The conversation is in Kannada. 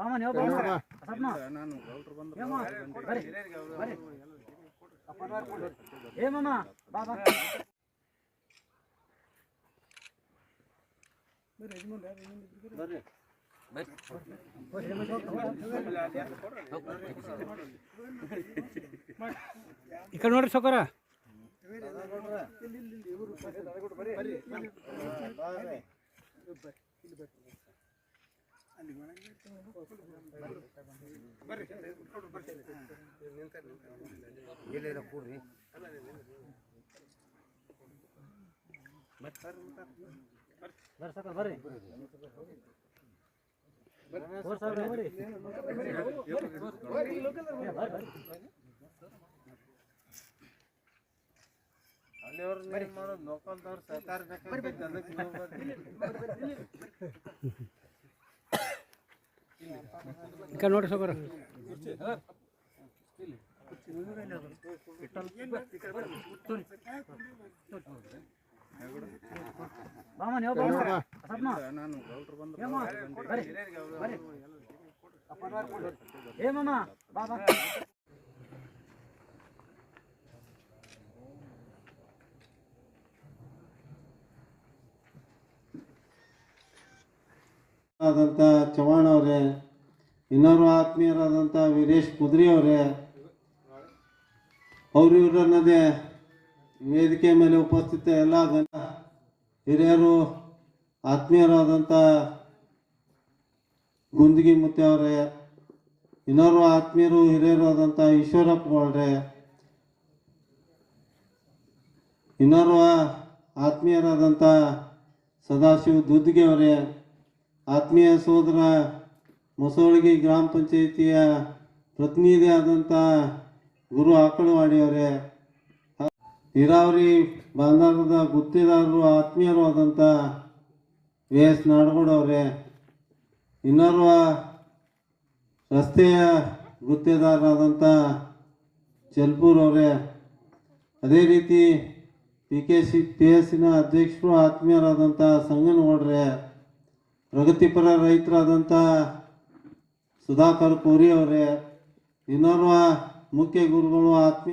ಅಲ್ಲಿವ್ರ ಮಾಡೋದು ಲೋಕಲ್ದವ್ರು ಸಹಕಾರ ಬೇಕಾಗ್ತೈತೆ ಅದಕ್ಕೆ ನೀವು ಬರಿ ಈ ಕಡೆ ನೋಡ್ರಿ ಸೌಕರ. ಬರ್ರಿ. ಈ ಕಡೆ ನೋಡ್ರಿ ಸೌಕರ ಬರ್ರಿ ಅಲ್ಲಿವ್ರ ಮಾಡೋದು? ಲೋಕಲ್ದವ್ರು ಸಹಕಾರ ಬೇಕಾಗ್ತೈತೆ ಅದಕ್ಕೆ ನೋಡ್ರಿ ಬರ್ರಿ. ಏ ಕಡೆ ಬಾ ಸೌಕರ ಆದಂಥ ಚವಾಣ್ ಅವರೇ, ಇನ್ನೋರ್ವ ಆತ್ಮೀಯರಾದಂಥ ವೀರೇಶ್ ಕುದ್ರಿ ಅವರೇ, ಅವ್ರು ವೇದಿಕೆ ಮೇಲೆ ಉಪಸ್ಥಿತ ಎಲ್ಲ ಹಿರಿಯರು ಆತ್ಮೀಯರಾದಂಥ ಗುಂದಗಿ ಮುತ್ತೆ ಅವರೇ, ಇನ್ನೋರ್ವ ಆತ್ಮೀಯರು, ಹಿರಿಯರು ಆದಂಥ ಈಶ್ವರಪ್ಪ ಅವರೇ, ಇನ್ನೋರ್ವ ಆತ್ಮೀಯರಾದಂಥ ಸದಾಶಿವ ದುದ್ದಿಗೆ ಅವರೇ ಆತ್ಮೀಯ ಸೋದರ ಮೊಸವಳಗಿ ಗ್ರಾಮ ಪಂಚಾಯಿತಿಯ ಪ್ರತಿನಿಧಿ ಆದಂಥ ಗುರು ಆಕಳವಾಡಿಯವರೇ, ನೀರಾವರಿ ಬಾಂಧವದ ಗುತ್ತಿದಾರರು, ಆತ್ಮೀಯರು ಆದಂಥ ವಿ ಎಸ್ ನಾಡಗೌಡವರೇ ಇನ್ನೋರ್ವ ರಸ್ತೆಯ ಗುತ್ತಿದಾರರಾದಂಥ ಅವರೇ, ಅದೇ ರೀತಿ ಪಿ ಕೆ ಸಿ, ಪಿ ಎಸ್ಸಿನ ಅಧ್ಯಕ್ಷರು ಆತ್ಮೀಯರಾದಂಥ ಸಂಗನಗೌಡ್ರೆ ಪ್ರಗತಿಪರ ರೈತರಾದಂಥ ಸುಧಾಕರ್ ಕೋರಿ ಅವರೇ ಇನ್ನೋರ್ವ ಮುಖ್ಯ ಗುರುಗಳು ಆತ್ಮೀಯ